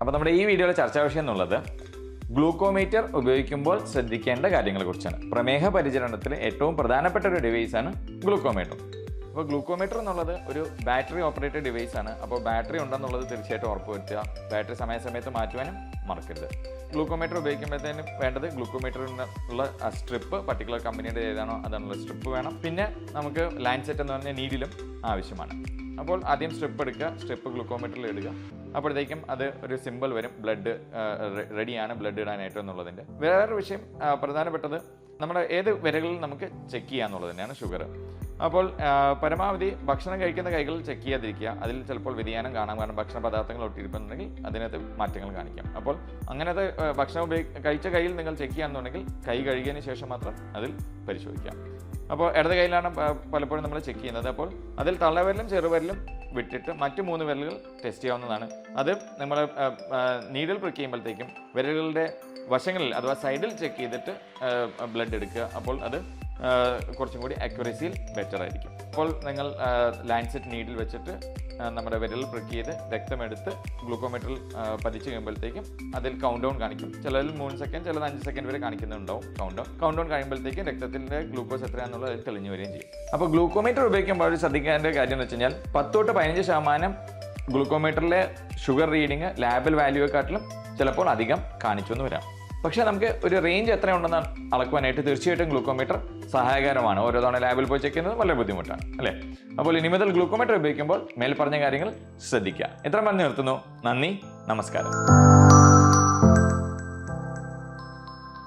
അപ്പോൾ നമ്മുടെ ഈ വീഡിയോയിലെ ചർച്ചാ വിഷയം എന്നുള്ളത് ഗ്ലൂക്കോമീറ്റർ ഉപയോഗിക്കുമ്പോൾ ശ്രദ്ധിക്കേണ്ട കാര്യങ്ങളെക്കുറിച്ചാണ് പ്രമേഹ പരിചരണത്തിൽ ഏറ്റവും പ്രധാനപ്പെട്ട ഒരു ഡിവൈസാണ് ഗ്ലൂക്കോമീറ്റർ. അപ്പോൾ ഗ്ലൂക്കോമീറ്റർ എന്നുള്ളത് ഒരു ബാറ്ററി ഓപ്പറേറ്റഡ് ഡിവൈസ് ആണ്. അപ്പോൾ ബാറ്ററി ഉണ്ടെന്നുള്ളത് തീർച്ചയായിട്ടും ഉറപ്പുവരുത്തുക ബാറ്ററി സമയസമയത്ത് മാറ്റുവാനും മറക്കരുത്. ഗ്ലൂക്കോമീറ്റർ ഉപയോഗിക്കുമ്പോഴത്തേനും വേണ്ടത് ഗ്ലൂക്കോമീറ്ററിൽ ഉള്ള സ്ട്രിപ്പ് പർട്ടിക്കുലർ കമ്പനിയുടെ ഏതാണോ അതാണുള്ള സ്ട്രിപ്പ് വേണം. പിന്നെ നമുക്ക് ലൈൻ സെറ്റ് എന്ന് പറഞ്ഞ നീഡിലും ആവശ്യമാണ്. അപ്പോൾ ആദ്യം സ്ട്രിപ്പ് എടുക്കുക. സ്ട്രിപ്പ് ഗ്ലൂക്കോമീറ്ററിൽ ഇടുക. അപ്പോഴത്തേക്കും അത് ഒരു സിമ്പിൾ വരും. ബ്ലഡ് റെഡിയാണ് ബ്ലഡ് ഇടാനായിട്ട് എന്നുള്ളതിന്റെ. വേറൊരു വിഷയം പ്രധാനപ്പെട്ടത് നമ്മുടെ ഏത് വിരകളിൽ നമുക്ക് ചെക്ക് ചെയ്യാന്നുള്ളത് തന്നെയാണ് ഷുഗർ അപ്പോൾ പരമാവധി ഭക്ഷണം കഴിക്കുന്ന കൈകൾ ചെക്ക് ചെയ്യാതിരിക്കുക. അതിൽ ചിലപ്പോൾ വ്യതിയാനം കാണാം. കാരണം ഭക്ഷണ പദാർത്ഥങ്ങൾ ഒട്ടിയിരിക്കുന്നുണ്ടെങ്കിൽ അതിനകത്ത് മാറ്റങ്ങൾ കാണിക്കാം. അപ്പോൾ അങ്ങനത്തെ ഭക്ഷണം ഉപയോഗി കഴിച്ച കയ്യിൽ നിങ്ങൾ ചെക്ക് ചെയ്യാന്നുണ്ടെങ്കിൽ കൈ കഴുകിയതിന് ശേഷം മാത്രം അതിൽ പരിശോധിക്കാം. അപ്പോൾ ഇടത് കയ്യിലാണ് പലപ്പോഴും നമ്മൾ ചെക്ക് ചെയ്യുന്നത്. അപ്പോൾ അതിൽ തള്ളവരിലും ചെറുവിരലും വിട്ടിട്ട് മറ്റു മൂന്ന് വിരലുകൾ ടെസ്റ്റ് ചെയ്യാവുന്നതാണ്. അത് നമ്മൾ നീഡിൽ പ്രിക്ക് ചെയ്യുമ്പോഴത്തേക്കും വിരലുകളുടെ വശങ്ങളിൽ അഥവാ സൈഡിൽ ചെക്ക് ചെയ്തിട്ട് ബ്ലഡ് എടുക്കുക. അപ്പോൾ അത് കുറച്ചും കൂടി അക്യുറസിയിൽ ബെറ്റർ ആയിരിക്കും. അപ്പോൾ നിങ്ങൾ ലാൻഡ്സെറ്റ് നീഡിൽ വെച്ചിട്ട് നമ്മുടെ വിരൽ പ്രിക്ക് ചെയ്ത് രക്തമെടുത്ത് ഗ്ലൂക്കോമീറ്ററിൽ പതിച്ചു കഴിയുമ്പോഴത്തേക്കും അതിൽ കൗണ്ട് ഡൗൺ കാണിക്കും. ചിലതിൽ മൂന്ന് സെക്കൻഡ് ചിലത് അഞ്ച് സെക്കൻഡ് വരെ കാണിക്കുന്നുണ്ടാവും കൗണ്ട് ഡൗൺ കൗണ്ട് ഡൗൺ കഴിയുമ്പോഴത്തേക്കും രക്തത്തിന്റെ ഗ്ലൂക്കോസ് എത്രയാണെന്നുള്ളത് അതിൽ തെളിഞ്ഞു വരികയും ചെയ്യും. അപ്പോൾ ഗ്ലൂക്കോമീറ്റർ ഉപയോഗിക്കുമ്പോൾ ശ്രദ്ധിക്കേണ്ട കാര്യം എന്ന് വെച്ച് കഴിഞ്ഞാൽ പത്ത് തൊട്ട് പതിനഞ്ച് ശതമാനം ഗ്ലൂക്കോമീറ്ററിലെ ഷുഗർ റീഡിങ് ലാബിൽ വാല്യൂയെക്കാട്ടിലും ചിലപ്പോൾ അധികം കാണിച്ചു എന്ന് വരാം. പക്ഷേ നമുക്ക് ഒരു റേഞ്ച് എത്രയുണ്ടെന്ന് അളക്കുവാനായിട്ട് തീർച്ചയായിട്ടും ഗ്ലൂക്കോമീറ്റർ സഹായകരമാണ്. ഓരോ തവണ ലാബിൽ പോയി ചെക്ക് ചെയ്യുന്നത് വളരെ ബുദ്ധിമുട്ടാണ് അല്ലേ? അപ്പോൾ ഇനി മുതൽ ഗ്ലൂക്കോമീറ്റർ ഉപയോഗിക്കുമ്പോൾ മേൽ പറഞ്ഞ കാര്യങ്ങൾ ശ്രദ്ധിക്കുക. എത്ര പറഞ്ഞ് നിർത്തുന്നു. നന്ദി. നമസ്കാരം.